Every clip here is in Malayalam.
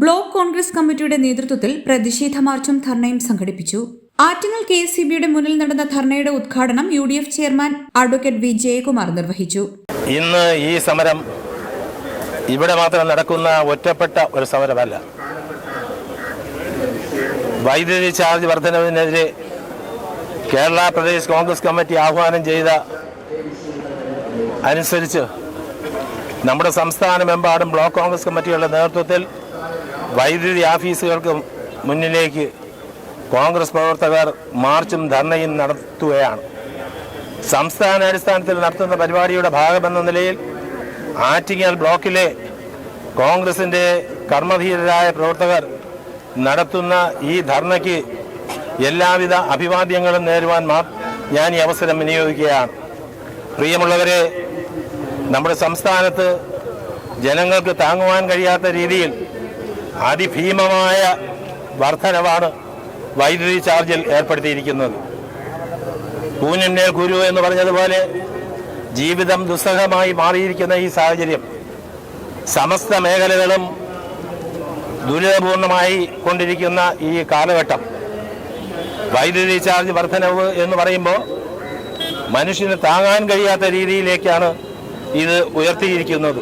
ബ്ലോക്ക് കോൺഗ്രസ് കമ്മിറ്റിയുടെ നേതൃത്വത്തിൽ പ്രതിഷേധ മാർച്ചും ധർണയും സംഘടിപ്പിച്ചു. ആറ്റിങ്ങൽ കെ എസ് സി ബിയുടെ മുന്നിൽ നടന്ന ധർണയുടെ ഉദ്ഘാടനം U D F chairman advocate V Jayakumar നിർവഹിച്ചു. ഇന്ന് ഈ സമരം ഇവിടെ മാത്രം നടക്കുന്ന ഒറ്റപ്പെട്ട ഒരു സമരമല്ല. വൈദ്യുതി ചാർജ് വർധനവിനെതിരെ കേരള പ്രദേശ് കോൺഗ്രസ് കമ്മിറ്റി ആഹ്വാനം ചെയ്ത അനുസരിച്ച് നമ്മുടെ സംസ്ഥാനമെമ്പാടും ബ്ലോക്ക് കോൺഗ്രസ് കമ്മിറ്റികളുടെ നേതൃത്വത്തിൽ വൈദ്യുതി ഓഫീസുകൾക്ക് മുന്നിലേക്ക് കോൺഗ്രസ് പ്രവർത്തകർ മാർച്ചും ധർണയും നടത്തുകയാണ്. സംസ്ഥാന അടിസ്ഥാനത്തിൽ നടത്തുന്ന പരിപാടിയുടെ ഭാഗമെന്ന നിലയിൽ ആറ്റിങ്ങൽ ബ്ലോക്കിലെ കോൺഗ്രസിന്റെ കർമ്മധീരരായ പ്രവർത്തകർ നടത്തുന്ന ഈ ധർണയ്ക്ക് എല്ലാവിധ അഭിവാദ്യങ്ങളും നേരുവാൻ ഞാൻ ഈ അവസരം വിനിയോഗിക്കുകയാണ്. പ്രിയമുള്ളവരെ നമ്മുടെ സംസ്ഥാനത്ത് ജനങ്ങൾക്ക് താങ്ങുവാൻ കഴിയാത്ത രീതിയിൽ അതിഭീമമായ വർധനവാണ് വൈദ്യുതി ചാർജിൽ ഏർപ്പെടുത്തിയിരിക്കുന്നത്. കൂഞ്ഞിന്റെ ഗുരു എന്ന് പറഞ്ഞതുപോലെ ജീവിതം ദുസ്സഹമായി മാറിയിരിക്കുന്ന ഈ സാഹചര്യം സമസ്ത മേഖലകളും ദുരിതപൂർണമായി കൊണ്ടിരിക്കുന്ന ഈ കാലഘട്ടം. വൈദ്യുതി ചാർജ് വർധനവ് എന്ന് പറയുമ്പോൾ മനുഷ്യന് താങ്ങാൻ കഴിയാത്ത രീതിയിലേക്കാണ് ഇത് ഉയർത്തിയിരിക്കുന്നത്.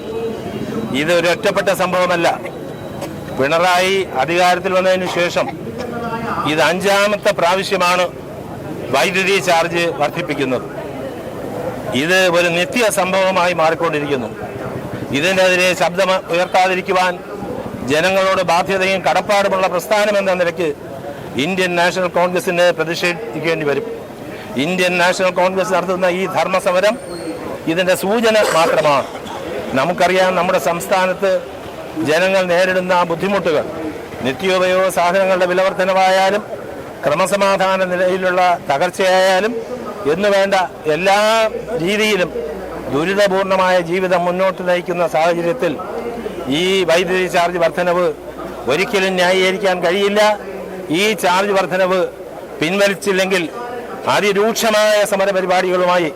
ഇത് ഒരു ഒറ്റപ്പെട്ട സംഭവമല്ല. പിണറായി അധികാരത്തിൽ വന്നതിന് ശേഷം ഇത് അഞ്ചാമത്തെ പ്രാവശ്യമാണ് വൈദ്യുതി ചാർജ് വർദ്ധിപ്പിക്കുന്നത്. ഇത് ഒരു നിത്യ സംഭവമായി മാറിക്കൊണ്ടിരിക്കുന്നു. ഇതിനെതിരെ ശബ്ദം ഉയർത്താതിരിക്കുവാൻ ജനങ്ങളോട് ബാധ്യതയും കടപ്പാടുമുള്ള പ്രസ്ഥാനം എന്ന നിലയ്ക്ക് ഇന്ത്യൻ നാഷണൽ കോൺഗ്രസിന് പ്രതിഷേധിക്കേണ്ടി വരും. ഇന്ത്യൻ നാഷണൽ കോൺഗ്രസ് നടത്തുന്ന ഈ ധർമ്മസമരം ഇതിന്റെ സൂചന മാത്രമാണ്. നമുക്കറിയാം നമ്മുടെ സംസ്ഥാനത്ത് ജനങ്ങൾ നേരിടുന്ന ആ ബുദ്ധിമുട്ടുകൾ നിത്യോപയോഗ സാധനങ്ങളുടെ വിലവർത്തനമായാലും ക്രമസമാധാന നിലയിലുള്ള തകർച്ചയായാലും എന്നു വേണ്ട എല്ലാ രീതിയിലും ദുരിതപൂർണമായ ജീവിതം മുന്നോട്ട് നയിക്കുന്ന സാഹചര്യത്തിൽ ഈ വൈദ്യുതി ചാർജ് വർധനവ് ഒരിക്കലും ന്യായീകരിക്കാൻ കഴിയില്ല. ഈ ചാർജ് വർധനവ് പിൻവലിച്ചില്ലെങ്കിൽ അതിരൂക്ഷമായ സമരപരിപാടികളുമായി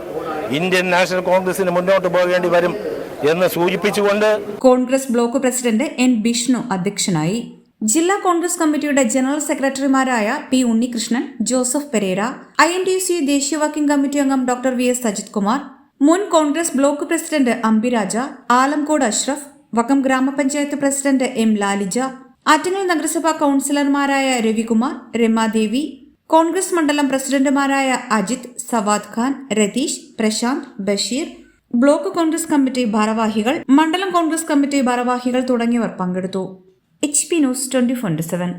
ഇന്ത്യൻ നാഷണൽ കോൺഗ്രസിന് മുന്നോട്ട് പോകേണ്ടി വരും എന്ന് സൂചിപ്പിച്ചുകൊണ്ട് Congress block president N Bishnu അധ്യക്ഷനായി. ജില്ലാ കോൺഗ്രസ് കമ്മിറ്റിയുടെ ജനറൽ സെക്രട്ടറിമാരായ P Unnikrishnan Joseph Perera I N T C ദേശീയ വർക്കിംഗ് കമ്മിറ്റി അംഗം doctor V S Sajith Kumar മുൻ Congress block president Ambiraja Alamcode Ashraf Vakkom ഗ്രാമപഞ്ചായത്ത് പ്രസിഡന്റ് എം ലാലിജ ആറ്റിങ്ങൽ നഗരസഭാ കൌൺസിലർമാരായ രവികുമാർ രമാദേവി കോൺഗ്രസ് മണ്ഡലം പ്രസിഡന്റുമാരായ Ajith Sawad Khan Ratheesh Prashanth Basheer block Congress committee ഭാരവാഹികൾ മണ്ഡലം കോൺഗ്രസ് കമ്മിറ്റി ഭാരവാഹികൾ തുടങ്ങിയവർ പങ്കെടുത്തു. H P news twenty four seven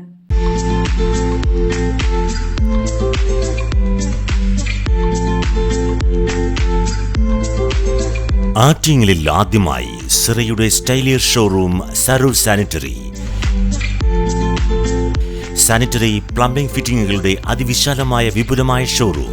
ആറ്റിങ്ങലിൽ ആദ്യമായി സിറയുടെ സ്റ്റൈലിയർ showroom Saroor sanitary. Sanitary plumbing ഫിറ്റിംഗുകളുടെ അതിവിശാലമായ വിപുലമായ showroom.